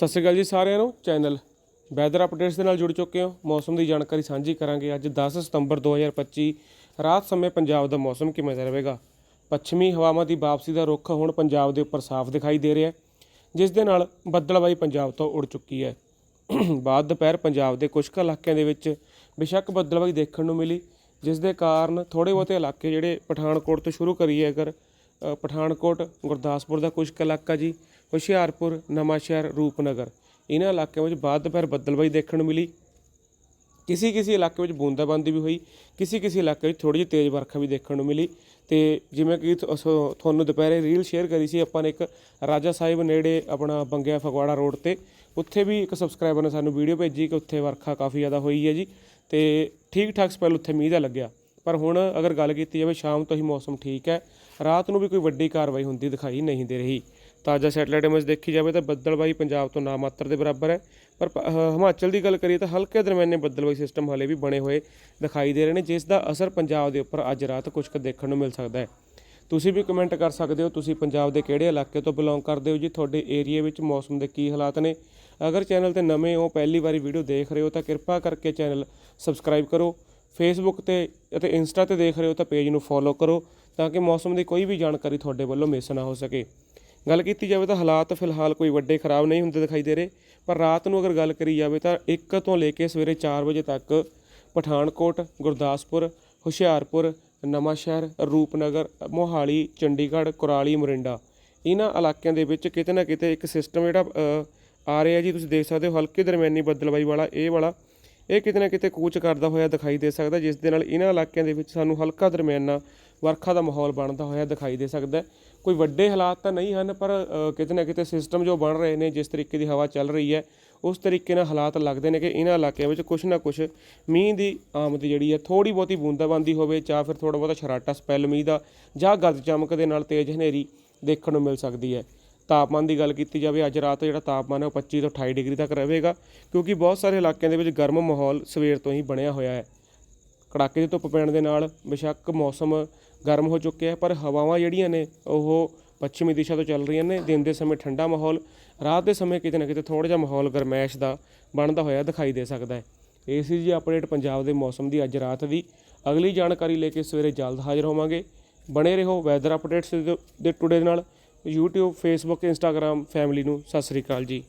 ਸਤਿ ਸ਼੍ਰੀ ਅਕਾਲ ਜੀ ਸਾਰਿਆਂ ਨੂੰ, ਚੈਨਲ ਵੈਦਰ ਅਪਡੇਟਸ ਦੇ ਨਾਲ ਜੁੜ ਚੁੱਕੇ ਹੋ। ਮੌਸਮ ਦੀ ਜਾਣਕਾਰੀ ਸਾਂਝੀ ਕਰਾਂਗੇ ਅੱਜ 10 ਸਤੰਬਰ 2025 ਰਾਤ ਸਮੇਂ ਪੰਜਾਬ ਦਾ ਮੌਸਮ ਕਿਵੇਂ ਦਾ ਰਹੇਗਾ? ਪੱਛਮੀ ਹਵਾਵਾਂ ਦੀ ਵਾਪਸੀ ਦਾ ਰੁੱਖ ਹੁਣ ਪੰਜਾਬ ਦੇ ਉੱਪਰ ਸਾਫ਼ ਦਿਖਾਈ ਦੇ ਰਿਹਾ ਹੈ, ਜਿਸ ਦੇ ਨਾਲ ਬੱਦਲਬਾਈ ਪੰਜਾਬ ਤੋਂ ਉੜ ਚੁੱਕੀ ਹੈ। ਬਾਅਦ ਦੁਪਹਿਰ ਪੰਜਾਬ ਦੇ ਕੁਝ ਕੁ ਇਲਾਕਿਆਂ ਦੇ ਵਿੱਚ ਬੇਸ਼ੱਕ ਬੱਦਲਬਾਈ ਦੇਖਣ ਨੂੰ ਮਿਲੀ, ਜਿਸ ਦੇ ਕਾਰਨ ਥੋੜੇ ਬਹੁਤੇ ਇਲਾਕੇ ਜਿਹੜੇ ਪਠਾਨਕੋਟ ਤੋਂ ਸ਼ੁਰੂ ਕਰੀਏ ਅਗਰ ਪਠਾਨਕੋਟ, ਗੁਰਦਾਸਪੁਰ ਦਾ ਕੁਝ ਕੁ ਇਲਾਕਾ ਜੀ ਹੁਸ਼ਿਆਰਪੁਰ, ਨਵਾਂਸ਼ਹਿਰ, ਰੂਪਨਗਰ। ਇਹਨਾਂ ਇਲਾਕਿਆਂ ਵਿੱਚ ਬਾਅਦ ਦੁਪਹਿਰ ਬੱਦਲਬਾਈ ਦੇਖਣ ਨੂੰ ਮਿਲੀ। ਕਿਸੇ ਕਿਸੇ ਇਲਾਕੇ ਵਿੱਚ ਬੂੰਦਾਬਾਂਦੀ ਵੀ ਹੋਈ। ਕਿਸੇ ਕਿਸੇ ਇਲਾਕੇ ਵਿੱਚ ਥੋੜੀ ਜਿਹੀ ਤੇਜ਼ ਵਰਖਾ ਵੀ ਦੇਖਣ ਨੂੰ ਮਿਲੀ। ਤੇ ਜਿਵੇਂ ਕਿ ਤੁ- ਤੁਹਾਨੂੰ ਦੁਪਹਿਰੇ ਰੀਲ ਸ਼ੇਅਰ ਕਰੀ ਸੀ, ਆਪਾਂ ਨੇ ਇੱਕ ਰਾਜਾ ਸਾਹਿਬ ਨੇੜੇ ਆਪਣਾ ਬੰਗਿਆ ਫਗਵਾੜਾ ਰੋਡ ਤੇ। ਉੱਥੇ ਵੀ ਇੱਕ ਸਬਸਕ੍ਰਾਈਬਰ ਨੇ ਸਾਨੂੰ ਵੀਡੀਓ ਭੇਜੀ ਕਿ ਉੱਥੇ ਵਰਖਾ ਕਾਫੀ ਜ਼ਿਆਦਾ ਹੋਈ ਹੈ ਜੀ। ਤੇ ਠੀਕ ਠਾਕ ਸਪੈਲ ਉੱਥੇ ਮੀਂਹ ਦਾ ਲੱਗਿਆ। ਪਰ ਹੁਣ ਅਗਰ ਗੱਲ ਕੀਤੀ ਜਾਵੇ, ਸ਼ਾਮ ਤੋਂ ਹੀ ਮੌਸਮ ਠੀਕ ਹੈ। ਰਾਤ ਨੂੰ ਵੀ ਕੋਈ ਵੱਡੀ ਕਾਰਵਾਈ ਹੁੰਦੀ ਦਿਖਾਈ ਨਹੀਂ ਦੇ ਰਹੀ। ਤਾਜ਼ਾ ਸੈਟਲਾਈਟ ਇਮੇਜ ਦੇਖੀ ਜਾਵੇ ਤਾਂ ਬੱਦਲਬਾਈ ਪੰਜਾਬ ਤੋਂ ਨਾ ਮਾਤਰ ਦੇ ਬਰਾਬਰ ਹੈ। ਪਰ ਹਿਮਾਚਲ ਦੀ ਗੱਲ ਕਰੀਏ ਤਾਂ ਹਲਕੇ ਦਰਮਿਆਨੇ ਬੱਦਲਬਾਈ ਸਿਸਟਮ ਹਲੇ ਵੀ ਬਣੇ ਹੋਏ ਦਿਖਾਈ ਦੇ ਰਹੇ ਨੇ, ਜਿਸ ਦਾ ਅਸਰ ਪੰਜਾਬ ਦੇ ਉੱਪਰ ਅੱਜ ਰਾਤ ਕੁਝ ਕੁ ਦੇਖਣ ਨੂੰ ਮਿਲ ਸਕਦਾ ਹੈ। ਤੁਸੀਂ ਵੀ ਕਮੈਂਟ ਕਰ ਸਕਦੇ ਹੋ, ਤੁਸੀਂ ਪੰਜਾਬ ਦੇ ਕਿਹੜੇ ਇਲਾਕੇ ਤੋਂ ਬਿਲੋਂਗ ਕਰਦੇ ਹੋ ਜੀ? ਤੁਹਾਡੇ ਏਰੀਆ ਵਿੱਚ ਮੌਸਮ ਦੇ ਕੀ ਹਾਲਾਤ ਨੇ? ਅਗਰ ਚੈਨਲ ਤੇ ਨਵੇਂ ਹੋ, ਪਹਿਲੀ ਵਾਰੀ ਵੀਡੀਓ ਦੇਖ ਰਹੇ ਹੋ ਤਾਂ ਕਿਰਪਾ ਕਰਕੇ ਚੈਨਲ ਸਬਸਕ੍ਰਾਈਬ ਕਰੋ। ਫੇਸਬੁੱਕ ਤੇ ਅਤੇ ਇੰਸਟਾ ਤੇ ਦੇਖ ਰਹੇ ਹੋ ਤਾਂ ਪੇਜ ਨੂੰ ਫੋਲੋ ਕਰੋ, ਤਾਂ ਕਿ ਮੌਸਮ ਦੀ ਕੋਈ ਵੀ ਜਾਣਕਾਰੀ ਤੁਹਾਡੇ ਵੱਲੋਂ ਮਿਸ ਨਾ ਹੋ ਸਕੇ। ਗੱਲ ਕੀਤੀ ਜਾਵੇ ਤਾਂ ਹਾਲਾਤ ਫਿਲਹਾਲ ਕੋਈ ਵੱਡੇ ਖਰਾਬ ਨਹੀਂ ਹੁੰਦੇ ਦਿਖਾਈ ਦੇ ਰਹੇ, ਪਰ ਰਾਤ ਨੂੰ ਅਗਰ ਗੱਲ ਕਰੀ ਜਾਵੇ ਤਾਂ 1 ਤੋਂ ਲੈ ਕੇ ਸਵੇਰੇ 4 ਵਜੇ ਤੱਕ ਪਠਾਨਕੋਟ, ਗੁਰਦਾਸਪੁਰ, ਹੁਸ਼ਿਆਰਪੁਰ, ਨਵਾਂਸ਼ਹਿਰ, ਰੂਪਨਗਰ, ਮੋਹਾਲੀ, ਚੰਡੀਗੜ੍ਹ, ਕੁਰਾਲੀ, ਮੋਰਿੰਡਾ ਇਹਨਾਂ ਇਲਾਕਿਆਂ ਦੇ ਵਿੱਚ ਕਿਤੇ ਨਾ ਕਿਤੇ ਇੱਕ ਸਿਸਟਮ ਜਿਹੜਾ ਆ ਰਿਹਾ ਜੀ, ਤੁਸੀਂ ਦੇਖ ਸਕਦੇ ਹੋ ਹਲਕੀ ਦਰਮਿਆਨੀ ਬੱਦਲਬਾਈ ਵਾਲਾ, ਇਹ ਵਾਲਾ, ਇਹ ਕਿਤੇ ਨਾ ਕਿਤੇ ਕੂਚ ਕਰਦਾ ਹੋਇਆ ਦਿਖਾਈ ਦੇ ਸਕਦਾ, ਜਿਸ ਦੇ ਨਾਲ ਇਹਨਾਂ ਇਲਾਕਿਆਂ ਦੇ ਵਿੱਚ ਸਾਨੂੰ ਹਲਕਾ ਦਰਮਿਆਨਾ ਵਰਖਾ ਦਾ ਮਾਹੌਲ ਬਣਦਾ ਹੋਇਆ ਦਿਖਾਈ ਦੇ ਸਕਦਾ ਕੋਈ ਵੱਡੇ ਹਾਲਾਤ ਤਾਂ ਨਹੀਂ ਹਨ, ਪਰ ਕਿਤੇ ਨਾ ਕਿਤੇ ਸਿਸਟਮ ਜੋ ਬਣ ਰਹੇ ਨੇ, ਜਿਸ ਤਰੀਕੇ ਦੀ ਹਵਾ ਚੱਲ ਰਹੀ ਹੈ, ਉਸ ਤਰੀਕੇ ਨਾਲ ਹਾਲਾਤ ਲੱਗਦੇ ਨੇ ਕਿ ਇਹਨਾਂ ਇਲਾਕਿਆਂ ਵਿੱਚ ਕੁਝ ਨਾ ਕੁਝ ਮੀਂਹ ਦੀ ਆਮਦ ਜਿਹੜੀ ਹੈ ਥੋੜੀ ਬਹੁਤੀ ਬੂੰਦਾਬਾਂਦੀ ਹੋਵੇ ਜਾਂ ਫਿਰ ਥੋੜਾ ਬਹੁਤਾ ਸ਼ਰਾਟਾ ਸਪੈਲ ਮੀਂਹ ਦਾ ਜਾਂ ਗੱਜ ਚਮਕ ਦੇ ਨਾਲ ਤੇਜ਼ ਹਨੇਰੀ ਦੇਖਣ ਨੂੰ ਮਿਲ ਸਕਦੀ ਹੈ। ਤਾਪਮਾਨ ਦੀ ਗੱਲ ਕੀਤੀ ਜਾਵੇ, ਅੱਜ ਰਾਤ ਜਿਹੜਾ ਤਾਪਮਾਨ ਹੈ ਉਹ 25 ਤੋਂ 28 ਡਿਗਰੀ ਤੱਕ ਰਹੇਗਾ, ਕਿਉਂਕਿ ਬਹੁਤ ਸਾਰੇ ਇਲਾਕਿਆਂ ਦੇ ਵਿੱਚ ਗਰਮ ਮਾਹੌਲ ਸਵੇਰ ਤੋਂ ਹੀ ਬਣਿਆ ਹੋਇਆ ਹੈ। ਕੜਾਕੇ ਦੀ ਧੁੱਪ ਪੈਣ ਦੇ ਨਾਲ ਬੇਸ਼ੱਕ ਮੌਸਮ ਗਰਮ ਹੋ ਚੁੱਕਿਆ ਪਰ ਹਵਾਵਾਂ ਜਿਹੜੀਆਂ ਨੇ, ਉਹ ਪੱਛਮੀ ਦਿਸ਼ਾ ਤੋਂ ਚੱਲ ਰਹੀਆਂ ਨੇ। ਦਿਨ ਦੇ ਸਮੇਂ ਠੰਡਾ ਮਾਹੌਲ, ਰਾਤ ਦੇ ਸਮੇਂ ਕਿਤੇ ਨਾ ਕਿਤੇ ਥੋੜਾ ਜਿਹਾ ਮਾਹੌਲ ਗਰਮੈਸ਼ ਦਾ ਬਣਦਾ ਹੋਇਆ ਦਿਖਾਈ ਦੇ ਸਕਦਾ ਹੈ। ਇਹ ਸੀ ਜੀ ਅਪਡੇਟ ਪੰਜਾਬ ਦੇ ਮੌਸਮ ਦੀ ਅੱਜ ਰਾਤ ਦੀ। ਅਗਲੀ ਜਾਣਕਾਰੀ ਲੈ ਕੇ ਸਵੇਰੇ ਜਲਦ ਹਾਜ਼ਰ ਹੋਵਾਂਗੇ। ਬਣੇ ਰਹੋ ਵੈਦਰ ਅਪਡੇਟਸ ਦੇ ਟੁਡੇ ਨਾਲ। YouTube, Facebook, Instagram ਫੈਮਿਲੀ ਨੂੰ ਸਤਿ ਸ੍ਰੀ ਅਕਾਲ ਜੀ।